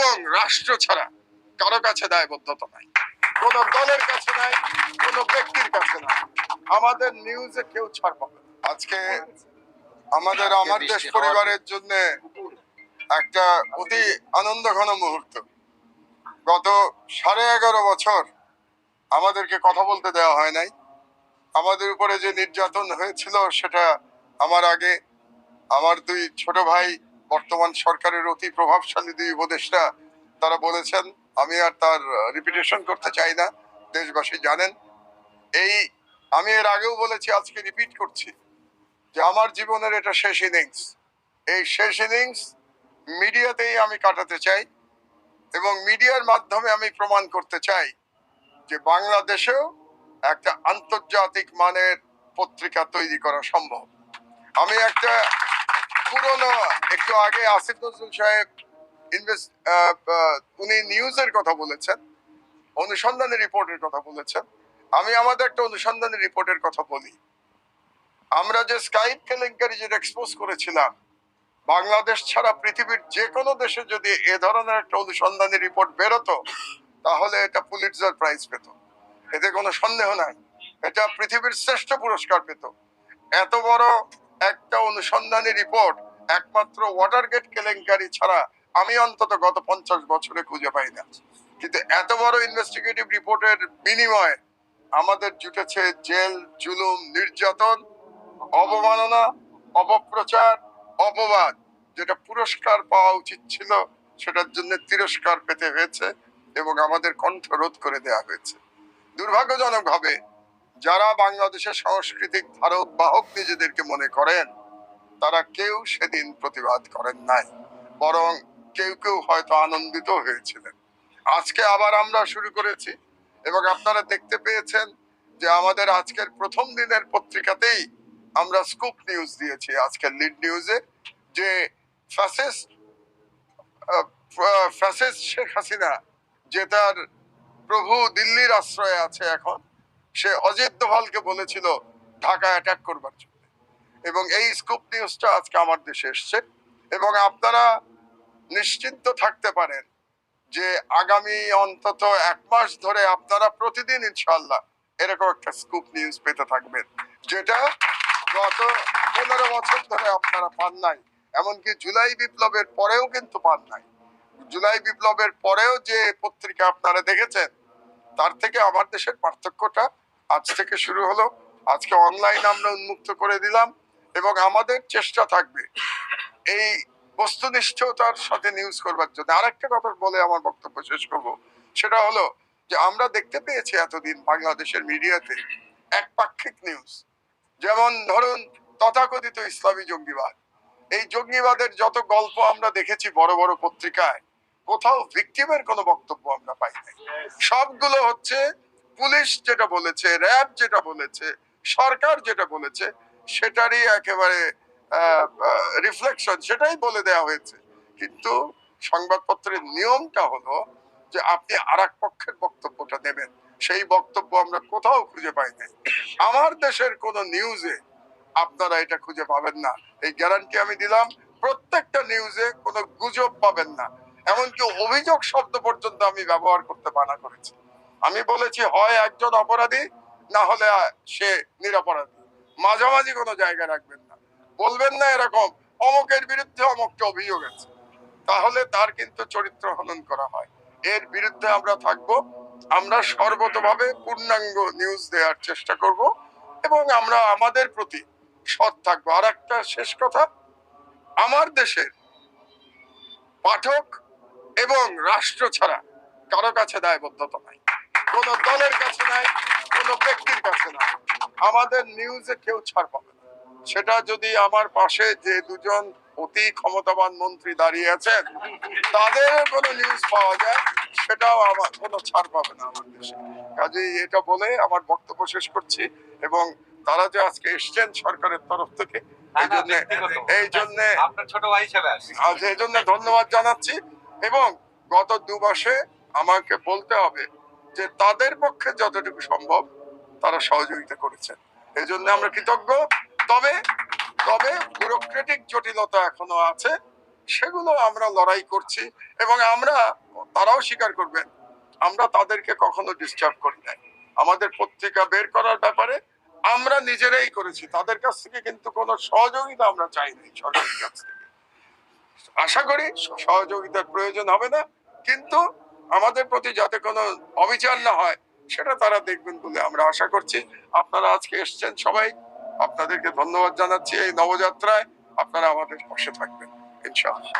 এবং রাষ্ট্র ছাড়া কারও কাছে দায়বদ্ধতা নাই। কোন দলের কাছে নাই, কোন ব্যক্তির কাছে নাই। আমাদের নিউজে কেউ ছাড় পাবে আজকে আমাদের, আমার দেশ পরিবারের জন্য একটা অতি আনন্দ ঘন মুহূর্ত। গত সাড়ে এগারো বছর আমাদেরকে কথা বলতে দেওয়া হয় নাই। আমাদের উপরে যে নির্যাতন হয়েছিল, সেটা আমার আগে, আমার দুই ছোট ভাই বর্তমান সরকারের অতি প্রভাবশালী দুই উপদেষ্টা, তারা বলেছেন, আমি আর তার রিপিটেশন করতে চাই না। দেশবাসী জানেন। এই, আমি এর আগেও বলেছি, আজকে রিপিট করছি, যে আমার জীবনের এটা শেষ ইনিংস এই শেষ ইনিংস মিডিয়াতেই আমি কাটাতে চাই এবং মিডিয়ার মাধ্যমে আমি প্রমাণ করতে চাই যে বাংলাদেশেও একটা আন্তর্জাতিক মানের পত্রিকা তৈরি করা সম্ভব। আমি একটা পুরনো, একটু আগে আসিফ নজরুল সাহেব ইনভেস্ট উনি নিউজের কথা বলেছেন, অনুসন্ধানী রিপোর্টের কথা বলেছেন। আমি আমাদের একটা অনুসন্ধানী রিপোর্টের কথা বলি। আমরা যে স্কাইপ কেলেঙ্কারি যেটা এক্সপোজ করেছিলাম, বাংলাদেশ ছাড়া পৃথিবীর যে কোনো দেশে যদি এ ধরনের একটা অনুসন্ধানী রিপোর্ট বেরোতো, তাহলে এটা পুলিটজার প্রাইজ পেত। এতে কোনো সন্দেহ নাই। এটা পৃথিবীর শ্রেষ্ঠ পুরস্কার পেত। এত বড় একটা অনুসন্ধানী রিপোর্ট একমাত্র ওয়াটার গেট কেলেঙ্কারি ছাড়া আমি অন্তত গত পঞ্চাশ বছরে খুঁজে পাই না কিন্তু এত বড় ইনভেস্টিগেটিভ রিপোর্টের বিনিময়ে আমাদের জুটেছে জেল, জুলুম, নির্যাতন, অবমাননা, অপপ্রচার, অপবাদ, যেটা পুরস্কার পাওয়া উচিত ছিল, সেটার জন্য তিরস্কার পেতে হয়েছে এবং আমাদের কণ্ঠ রোধ করে দেওয়া হয়েছে। দুর্ভাগ্যজনক ভাবে যারা বাংলাদেশের সাংস্কৃতিক ধারক বাহক নিজেদেরকে মনে করেন তারা কেউ সেদিন প্রতিবাদ করেন নাই, বরং কেউ কেউ হয়তো আনন্দিত হয়েছিলেন। আজকে আবার আমরা শুরু করেছি, এবং আপনারা দেখতে পেয়েছেন যে আমাদের আজকের প্রথম দিনের পত্রিকাতেই আমরা স্কুপ নিউজ দিয়েছি আজকের লিড নিউজে, যে ফ্যাসিস্ট শেখ হাসিনা, যে তার প্রভু দিল্লির আশ্রয়ে আছে এখন, সে অজিত দোভালকে বলেছিল, ঢাকা অ্যাটাক করবার জন্য। এবং এই স্কুপ নিউজটা আজকে আমার দেশে এসছে এবং আপনারা নিশ্চিন্ত থাকতে পারেন যে আগামী অন্তত এক মাস ধরে আপনারা প্রতিদিন ইনশাল্লাহ এরকম একটা স্কুপ নিউজ পেতে থাকবেন, যেটা গত পনেরো বছর ধরে আপনারা পান নাই, এমনকি জুলাই বিপ্লবের পরেও কিন্তু পান নাই। জুলাই বিপ্লবের পরেও যে পত্রিকা আপনারা দেখেছেন, তার থেকে আমার দেশের পার্থক্যটা আজ থেকে শুরু হলো। আজকে অনলাইন আমরা উন্মুক্ত করে দিলাম। এবং আমাদের চেষ্টা থাকবে এই বস্তুনিষ্ঠতার সাথে নিউজ করবার জন্য। আরেকটা কথা বলে আমার বক্তব্য শেষ করব। সেটা হলো যে আমরা দেখতে পেয়েছি এতদিন বাংলাদেশের মিডিয়াতে একপাক্ষিক নিউজ যেমন ধরুন তথাকথিত ইসলামী জঙ্গিবাদ। এই জঙ্গিবাদের যত গল্প আমরা দেখেছি বড় বড় পত্রিকায়, কোথাও ভিকটিমের কোনো বক্তব্য আমরা পাই নাই। সবগুলো হচ্ছে পুলিশ যেটা বলেছে র্যাব যেটা বলেছে, সরকার যেটা বলেছে সেটারই একেবারে রিফ্লেকশন সেটাই বলে দেওয়া হয়েছে। কিন্তু সংবাদপত্রের নিয়মটা হলো যে আপনি আর পক্ষের বক্তব্যটা দেবেন সেই বক্তব্য আমরা কোথাও খুঁজে পাই নাই। আমার দেশের কোন নিউজে আপনারা এটা খুঁজে পাবেন না। এই গ্যারান্টি আমি দিলাম, প্রত্যেকটা নিউজে কোনো গুজব পাবেন না। এমনকি অভিযোগ শব্দ পর্যন্ত আমি ব্যবহার করতে মানা করেছি। আমি বলেছি, হয় একজন অপরাধী, না হলে সে নিরপরাধী। মাঝামাঝি কোনো জায়গা রাখবেন না। বলবেন না এরকম, অমকের বিরুদ্ধে অমকটা অভিযোগ আছে। তাহলে তার কিন্তু চরিত্র হনন করা হয়। এর বিরুদ্ধে আমরা থাকব। আমরা সর্বতভাবে পূর্ণাঙ্গ নিউজ দেওয়ার চেষ্টা করব এবং আমরা আমাদের প্রতি সৎ থাকব। আর একটা শেষ কথা, আমার দেশের পাঠক এবং রাষ্ট্র ছাড়া কারও কাছে দায়বদ্ধতা নাই। কোন দলের কাছে নাই কোন ব্যক্তির কাছে নাই। আমাদের নিউজে কেউ ছাড় পাবে না। সেটা যদি আমার পাশে যে দুজন অতি ক্ষমতাবান মন্ত্রী দাঁড়িয়ে আছেন তাদের কোনো নিউজ পাওয়া যায় সেটাও আমার কোনো ছাড় পাবে না আমার দেশে। কাজেই এটা বলে আমার বক্তব্য শেষ করছি এবং তারা যে আজকে এসছেন সরকারের তরফ থেকে এই জন্য এই জন্য আপনার ছোট ভাই হিসেবে আজ এই জন্য ধন্যবাদ জানাচ্ছি এবং গত দু মাসে আমাকে বলতে হবে যে তাদের পক্ষে যতটুকু সম্ভব তারা সহযোগিতা করেছেন। এই জন্য আমরা কৃতজ্ঞ। তবে তবে ব্যুরোক্রেটিক জটিলতা এখনও আছে, সেগুলো আমরা লড়াই করছি এবং আমরা, তারাও স্বীকার করবেন, আমরা তাদেরকে কখনো ডিস্টার্ব করি নাই। আমাদের পত্রিকা বের করার ব্যাপারে আমরা নিজেরাই করেছি, তাদের কাছ থেকে কিন্তু কোনো সহযোগিতা আমরা চাইনি সরকারের কাছ থেকে। আশা করি সহযোগিতার প্রয়োজন হবে না, কিন্তু আমাদের প্রতি যাতে কোনো অবিচার না হয়, সেটা তারা দেখবেন বলে আমরা আশা করছি। আপনারা আজকে এসছেন সবাই, আপনাদেরকে ধন্যবাদ জানাচ্ছি এই নবযাত্রায়। আপনারা আমাদের পাশে থাকবেন, ইনশাআল্লাহ।